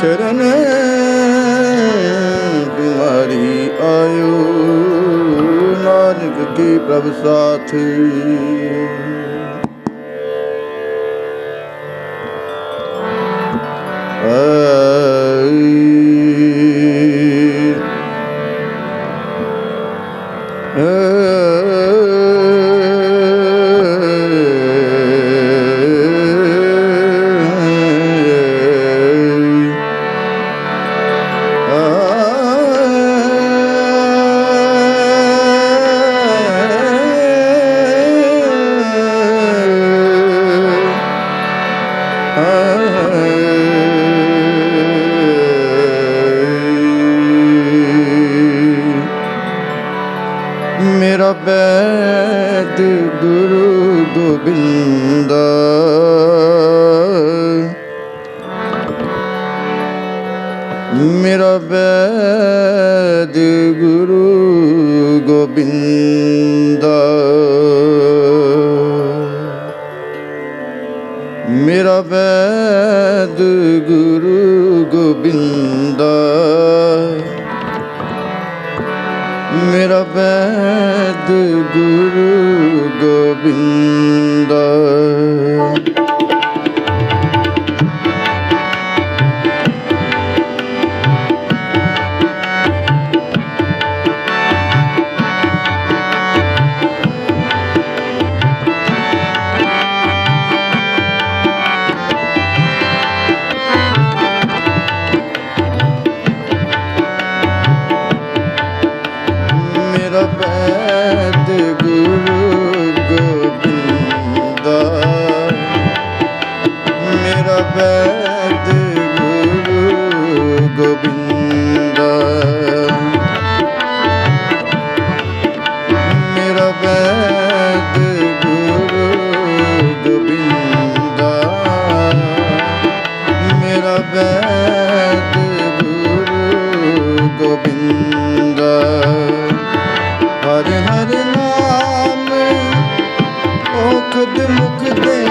ਸ਼ਰਨ ਬਿਮਾਰੀ ਆਇਓ ਨਾਨਕ ਕੀ ਪ੍ਰਭ ਸਾਥੀ Hey. ਮੇਰਾ ਵੈਦ ਗੁਰੂ ਗੋਬਿੰਦਾ। ਮੇਰਾ ਵੈਦ ਮੁਖ ਤੇ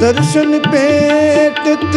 ਦਰਸ਼ਨ ਭੇਟਤ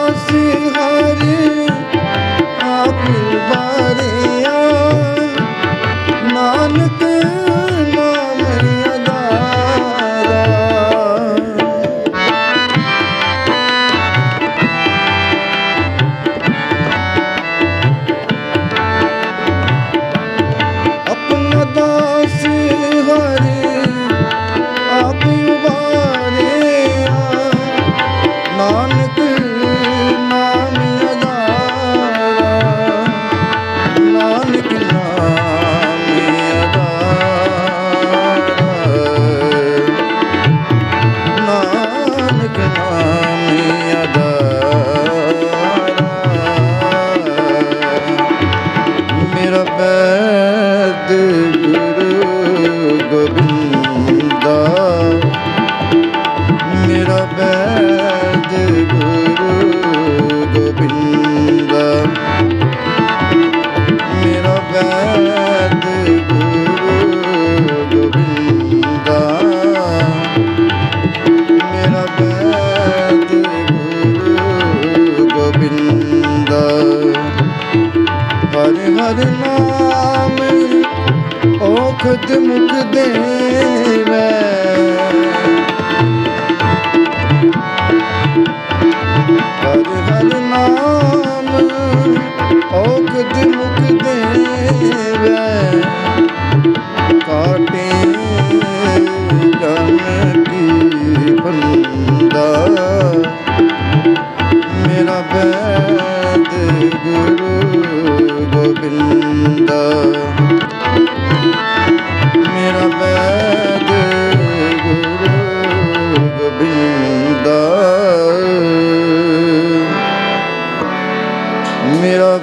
ਹਰ ਨਾਮ ਔਖਦ ਮੁਖ ਦੇਵੇ। ਹਰ ਹਰ ਨਾਮ ਮੁਖ ਦੇਵੇ।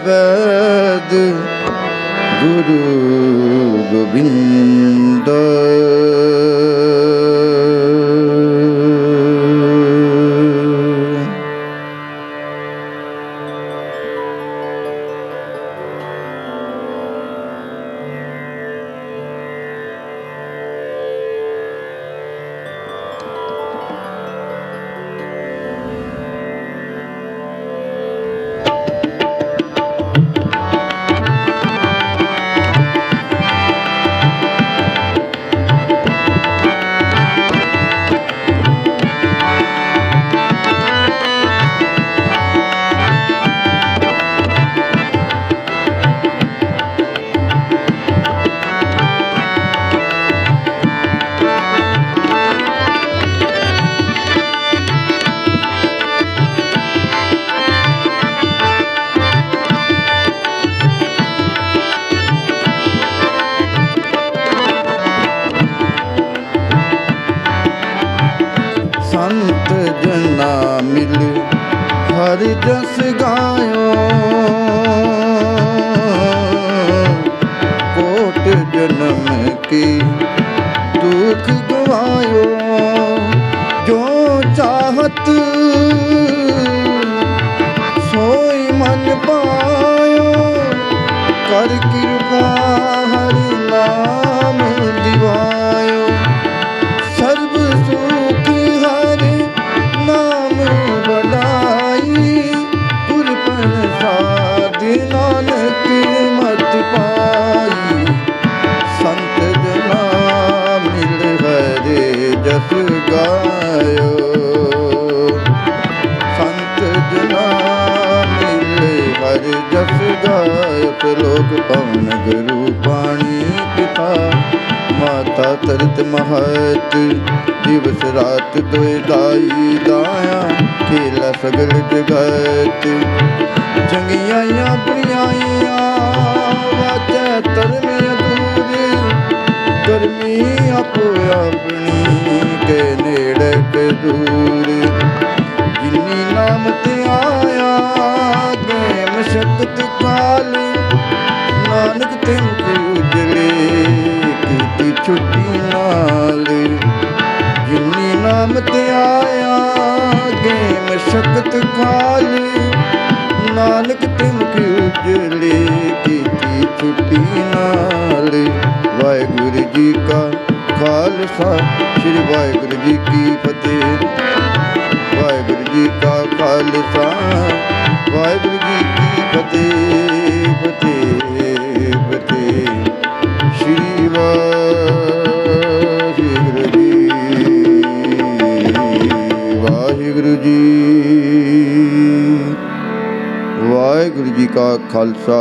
বেদ গুরু গোবিন্দ। ਲੋਕ ਪਵਨ ਗੁਰੂ ਪਾਣੀ ਪਿਤਾ, ਮਾਤਾ ਤਰਤ ਮਹਤ, ਦਿਵਸ ਰਾਤ ਦੋਇ ਦਾਈ ਦਾਇਆ, ਖੇਲਾ ਸਗਲ ਜਗਤ। ਚੰਗਿਆਈਆਂ ਬੁਰੀਆਈਆਂ ਵਾਜੈ ਧਰਮ ਅਦੂਰ ਕਰਮੀ ਆਪੋ ਆਪਣੀ ਕੇ ਨੇੜੇ ਕੇ ਦੂਰ। ਜਿਨੀ ਨਾਮ ਤੇ ਆਇਆ ਗੇ ਮਸ਼ਕਤ ਕਾਲ ਕੀਤੀ ਨਾਲ। ਵਾਹਿਗੁਰੂ ਜੀ ਕਾ ਖਾਲਸਾ, ਸ੍ਰੀ ਵਾਹਿਗੁਰੂ ਜੀ ਕੀ ਫਤਿਹ। ਵਾਹਿਗੁਰੂ ਜੀ ਕਾ ਖਾਲਸਾ, ਵਾਹਿਗੁਰੂ ਜੀ ਕੀ ਫਤਿਹ ਫਤਿਹ ਫਤਿਹ। ਸ਼੍ਰੀ ਵਾਹਿਗੁਰੂ ਜੀ ਵਾਹਿਗੁਰੂ ਜੀ। ਵਾਹਿਗੁਰੂ ਜੀ ਕਾ ਖਾਲਸਾ